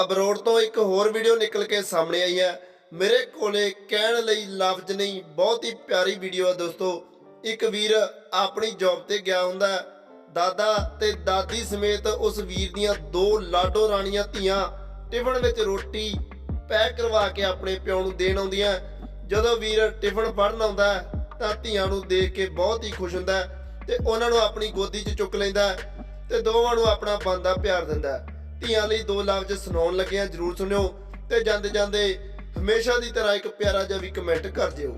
Abroad ਤੋਂ ਇੱਕ ਹੋਰ ਵੀਡੀਓ ਨਿਕਲ ਕੇ ਸਾਹਮਣੇ ਆਈ ਹੈ। ਮੇਰੇ ਕੋਲੇ ਕਹਿਣ ਲਈ ਲਫ਼ਜ਼ ਨਹੀਂ ਬਹੁਤ ਹੀ ਪਿਆਰੀ ਵੀਡੀਓ ਹੈ ਦੋਸਤੋ। ਇੱਕ ਵੀਰ ਆਪਣੀ ਜੌਬ ਤੇ ਗਿਆ ਹੁੰਦਾ ਦਾਦਾ ਤੇ ਦਾਦੀ ਸਮੇਤ ਉਸ ਵੀਰ ਦੀਆਂ ਦੋ ਲਾਡੋ ਰਾਣੀਆਂ ਧੀਆਂ ਟਿਫਨ ਵਿੱਚ ਰੋਟੀ ਪੈਕ ਕਰਵਾ ਕੇ ਆਪਣੇ ਪਿਓ ਨੂੰ ਦੇਣ ਆਉਂਦੀਆਂ ਜਦੋਂ ਵੀਰ ਟਿਫਨ ਫੜਨ ਆਉਂਦਾ ਹੈ, ਤਾਂ ਧੀਆਂ ਨੂੰ ਦੇਖ ਕੇ ਬਹੁਤ ਹੀ ਖੁਸ਼ ਹੁੰਦਾ ਤੇ ਉਹਨਾਂ ਨੂੰ ਆਪਣੀ ਗੋਦੀ 'ਚ ਚੁੱਕ ਲੈਂਦਾ ਤੇ ਦੋਵਾਂ ਨੂੰ ਆਪਣਾ ਬੰਦਾ ਪਿਆਰ ਦਿੰਦਾ ਹੈ। ਧੀਆਂ ਲਈ ਦੋ ਲਫ਼ਜ਼ ਸੁਣਾਉਣ ਲੱਗਿਆ ਜਰੂਰ ਸੁਣਿਓ ਤੇ ਜਾਂਦੇ ਜਾਂਦੇ ਹਮੇਸ਼ਾ ਦੀ ਤਰ੍ਹਾਂ ਇੱਕ ਪਿਆਰਾ ਜਿਹਾ ਵੀ ਕਮੈਂਟ ਕਰ ਦਿਓ।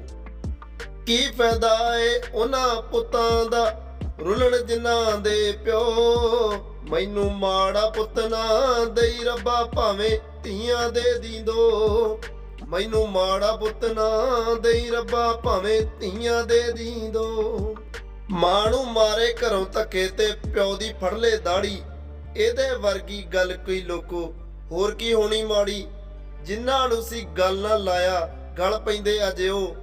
ਕੀ ਫਾਇਦਾ ਏ ਉਹਨਾਂ ਪੁੱਤਾਂ ਦਾ ਰੁਲਣ ਜਿਨ੍ਹਾਂ ਦੇ ਪਿਓ? ਮੈਨੂੰ ਮਾੜਾ ਪੁੱਤ ਨਾ ਦੇਈ ਰੱਬਾ, ਭਾਵੇਂ ਧੀਆਂ ਦੇ ਦੀਂਦੋ। ਮੈਨੂੰ ਮਾੜਾ ਪੁੱਤ ਨਾ ਦੇਈ ਰੱਬਾ, ਭਾਵੇਂ ਧੀਆਂ ਦੇ ਦੀਂਦੋ। ਮਾਂ ਨੂੰ ਮਾਰੇ ਘਰੋਂ ਧੱਕੇ ਤੇ ਪਿਓ ਦੀ ਫੜ ਲੈ ਦਾੜੀ। ਇਹਦੇ ਵਰਗੀ ਗੱਲ ਕੋਈ ਲੋਕੋ, ਹੋਰ ਕੀ ਹੋਣੀ ਮਾੜੀ? ਜਿਨ੍ਹਾਂ ਨੂੰ ਸੀ ਗੱਲ ਨਾ ਲਾਇਆ, ਗਲ ਪੈਂਦੇ ਅਜੇ ਉਹ।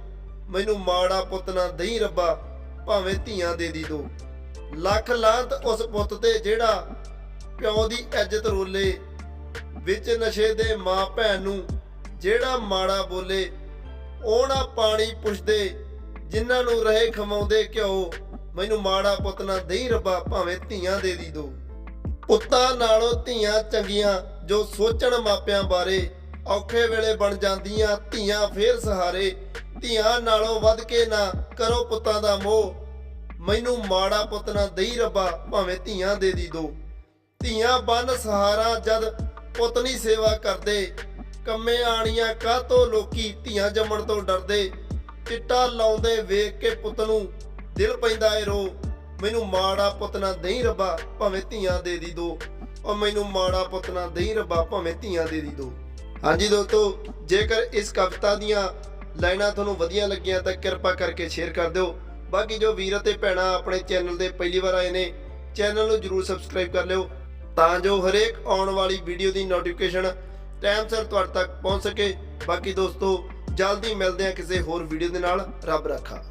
ਮੈਨੂੰ ਮਾੜਾ ਪੁੱਤ ਨਾ ਦਈ ਰੱਬਾ, ਭਾਵੇਂ ਧੀਆਂ ਦੇ ਦੀ ਦੋ। ਲੱਖ ਲਾਂਤ ਉਸ ਪੁੱਤ ਤੇ ਜਿਹੜਾ ਪਿਓ ਦੀ ਇੱਜ਼ਤ ਰੋਲੇ। ਵਿੱਚ ਨਸ਼ੇ ਦੇ ਮਾਂ ਭੈਣ ਨੂੰ ਜਿਹੜਾ ਮਾੜਾ ਬੋਲੇ। ਉਹ ਨਾ ਪਾਣੀ ਪੁੱਛਦੇ ਜਿਨ੍ਹਾਂ ਨੂੰ ਰਹੇ ਖਵਾਉਂਦੇ ਘਿਓ। ਮੈਨੂੰ ਮਾੜਾ ਪੁੱਤ ਨਾ ਦਈ ਰੱਬਾ, ਭਾਵੇਂ ਧੀਆਂ ਦੇ ਦੀ ਦੋ। ਪੁੱਤਾਂ ਨਾਲੋਂ ਧੀਆਂ ਚੰਗੀਆਂ ਜੋ ਸੋਚਣ ਮਾਪਿਆਂ ਬਾਰੇ ਔਖੇ ਵੇਲੇ ਬਣ ਜਾਂਦੀਆਂ, ਧੀਆਂ ਫੇਰ ਸਹਾਰੇ। ਧੀਆਂ ਨਾਲੋਂ ਵੱਧ ਕੇ ਨਾ ਕਰੋ ਪੁੱਤਾਂ ਦਾ ਮੋਹ। ਮੈਨੂੰ ਮਾੜਾ ਪੁੱਤ ਨਾ ਦਈ ਰੱਬਾ, ਭਾਵੇਂ ਧੀਆਂ ਦੇ ਦੀ ਦੋ। ਧੀਆਂ ਬੰਨ ਸਹਾਰਾ ਜਦ ਪੁੱਤ ਨਹੀਂ ਸੇਵਾ ਕਰਦੇ। ਕੰਮੇ ਆਣੀਆਂ ਕਾਹਤੋਂ ਲੋਕੀ ਧੀਆਂ ਜੰਮਣ ਤੋਂ ਡਰਦੇ। ਚਿੱਟਾ ਲਾਉਂਦੇ ਵੇਖ ਕੇ ਪੁੱਤ ਨੂੰ ਦਿਲ ਪੈਂਦਾ ਏ ਰੋ। ਮੈਨੂੰ ਮਾੜਾ ਪੁੱਤ ਨਾ ਦੇਈ ਰੱਬਾ, ਭਾਵੇਂ ਧੀਆਂ ਦੇ ਦੀ ਦੋ। ਉਹ ਮੈਨੂੰ ਮਾੜਾ ਪੁੱਤ ਨਾ ਦੇਈ ਰੱਬਾ, ਭਾਵੇਂ ਧੀਆਂ ਦੇ ਦੀ ਦੋ। ਹਾਂਜੀ ਦੋਸਤੋ, ਜੇਕਰ ਇਸ ਕਵਿਤਾ ਦੀਆਂ ਲਾਈਨਾਂ ਤੁਹਾਨੂੰ ਵਧੀਆ ਲੱਗੀਆਂ, ਤਾਂ ਕਿਰਪਾ ਕਰਕੇ ਸ਼ੇਅਰ ਕਰ ਦਿਓ। ਬਾਕੀ ਜੋ ਵੀਰ ਅਤੇ ਭੈਣਾਂ ਆਪਣੇ ਚੈਨਲ ਦੇ ਪਹਿਲੀ ਵਾਰ ਆਏ ਨੇ, ਚੈਨਲ ਨੂੰ ਜਰੂਰ ਸਬਸਕ੍ਰਾਈਬ ਕਰ ਲਿਓ, ਤਾਂ ਜੋ ਹਰੇਕ ਆਉਣ ਵਾਲੀ ਵੀਡੀਓ ਦੀ ਨੋਟੀਫਿਕੇਸ਼ਨ ਟਾਈਮ ਸਿਰ ਤੁਹਾਡੇ ਤੱਕ ਪਹੁੰਚ ਸਕੇ। ਬਾਕੀ ਦੋਸਤੋ, ਜਲਦੀ ਮਿਲਦੇ ਹਾਂ ਕਿਸੇ ਹੋਰ ਵੀਡੀਓ ਦੇ ਨਾਲ। ਰੱਬ ਰੱਖਾ।